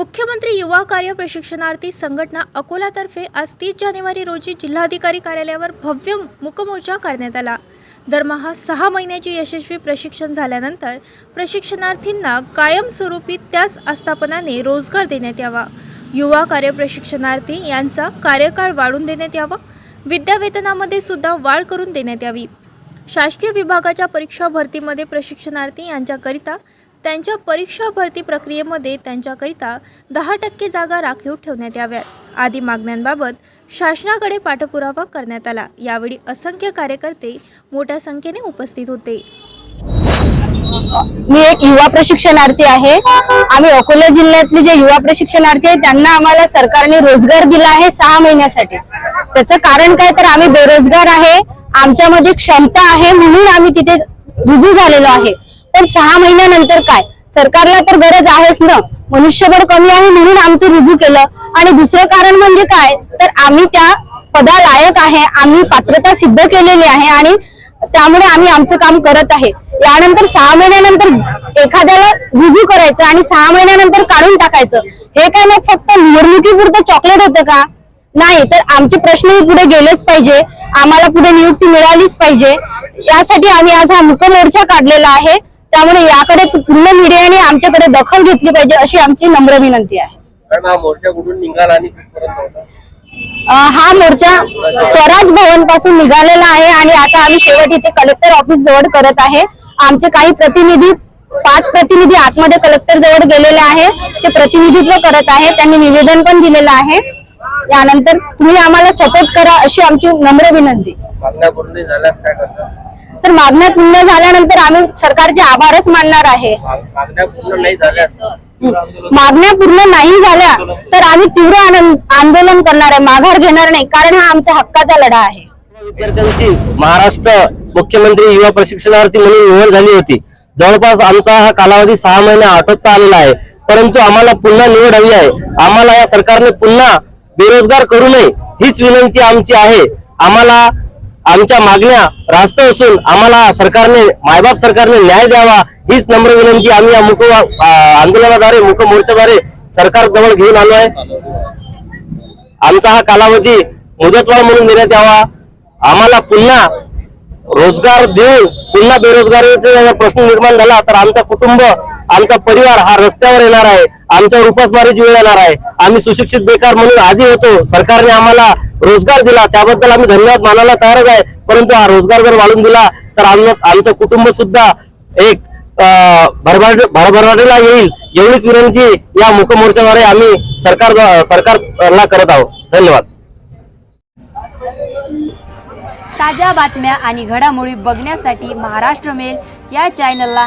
मुख्यमंत्री युवा कार्य प्रशिक्षणार्थी संघटना अकोलातर्फे आज तीस जानेवारी रोजी जिल्हाधिकारी कार्यालयावर भव्य मुकमोर्चा काढण्यात आला. दरमहा सहा महिन्याचे यशस्वी प्रशिक्षण झाल्यानंतर प्रशिक्षणार्थींना कायमस्वरूपी त्याच आस्थापनाने रोजगार देण्यात यावा. युवा कार्य प्रशिक्षणार्थी यांचा कार्यकाळ वाढून देण्यात यावा. विद्यावेतनामध्ये सुद्धा वाढ करून देण्यात यावी. शासकीय विभागाच्या परीक्षा भरतीमध्ये प्रशिक्षणार्थी यांच्याकरिता त्यांच्या परीक्षा भरती प्रक्रियेमध्ये त्यांच्याकरिता दहा टक्के जागा राखीव ठेवण्यात याव्यात. आदी मागण्यांबाबत शासनाकडे पाठपुरावा करण्यात आला. यावेळी असंख्य कार्यकर्ते मोठ्या संख्येने उपस्थित होते. मी एक युवा प्रशिक्षणार्थी आहे. आम्ही अकोला जिल्ह्यातले जे युवा प्रशिक्षणार्थी आहेत त्यांना आम्हाला सरकारने रोजगार दिला आहे सहा महिन्यासाठी. त्याचं कारण काय? तर आम्ही बेरोजगार आहे. आमच्यामध्ये क्षमता आहे म्हणून आम्ही तिथे रुजू झालेलो आहे. पण सहा महिन्यानंतर काय? सरकारला तर गरज आहेच ना. मनुष्यबळ कमी आहे म्हणून आमचं रुजू केलं. आणि दुसरं कारण म्हणजे काय? तर आम्ही त्या पदा लायक आहे. आम्ही पात्रता सिद्ध केलेली आहे आणि त्यामुळे आम्ही आमचं काम करत आहे. यानंतर सहा महिन्यानंतर एखाद्याला रुजू करायचं आणि सहा महिन्यानंतर काढून टाकायचं. हे काय मग फक्त निवडणुकीपुरतं चॉकलेट होतं का? नाही तर आमचे प्रश्नही पुढे गेलेच पाहिजे. आम्हाला पुढे नियुक्ती मिळालीच पाहिजे. यासाठी आम्ही आज हा मुकमोर्चा काढलेला आहे. त्यामुळे याकडे पूर्ण मीडियाने आमच्याकडे दखल घेतली पाहिजे अशी आमची नम्र विनंती आहे. कारण हा मोर्चा कुठून निघाला आणि हा मोर्चा स्वराज भवनपासून निघालेला आहे आणि आता आम्ही शेवट इथे कलेक्टर ऑफिस जवळ करत आहे. आमचे काही प्रतिनिधी पाच प्रतिनिधी आतमध्ये कलेक्टर जवळ गेलेले आहे. ते प्रतिनिधित्व करत आहे. त्यांनी निवेदन पण दिलेलं आहे. यानंतर तुम्ही आम्हाला सपोर्ट करा अशी आमची नम्र विनंती. तर मागण्या पूर्ण झाल्यानंतर आम्ही सरकारचे आभारच मानणार आहे. माग- मागण्या पूर्ण नाही झाल्यास मागण्या पूर्ण नाही झाल्या तर आम्ही तीव्र आंदोलन करणार आहे माघार घेणार नाही कारण हा आमचा हक्काचा लढा आहे. विद्यार्थ्यांची महाराष्ट्र मुख्यमंत्री युवा प्रशिक्षणार्थी म्हणून निवड झाली होती. जवळपास आमचा हा कालावधी सहा महिने आटोपता आलेला आहे. परंतु आम्हाला पुन्हा निवड हवी आहे. आम्हाला या सरकारने पुन्हा बेरोजगार करू नये हीच विनंती आमची आहे. आम्हाला आमच्या मागण्या रास्त असून आम्हाला सरकारने मायबाप सरकारने न्याय द्यावा हीच नम्र विनंती आम्ही या मुख आंदोलनाद्वारे मुख मोर्चाद्वारे सरकारजवळ घेऊन आलो आहे. आमचा हा कालावधी मुदतवाढ म्हणून देण्यात यावा. आम्हाला पुन्हा रोजगार देऊन पुन्हा बेरोजगारीचा प्रश्न निर्माण झाला तर आमचा कुटुंब आमचा परिवार हा रस्त्यावर येणार आहे. आमच्यावर उपासमारीची वेळ येणार आहे. आम्ही सुशिक्षित बेकार म्हणून आधी होतो. सरकारने आम्हाला रोजगार दिला. त्याबद्दल आम्ही धन्यवाद मानायला तयारच आहे. परंतु हा रोजगार जर वाढून दिला तर आमचं कुटुंब सुद्धा एक अं, भरभराटीला येईल. एवढीच विनंती या मुखमोर्चाद्वारे आम्ही सरकार सरकारला करत आहोत. धन्यवाद. ताज्या बातम्या आणि घडामोडी बघण्यासाठी महाराष्ट्र मेल या चॅनलला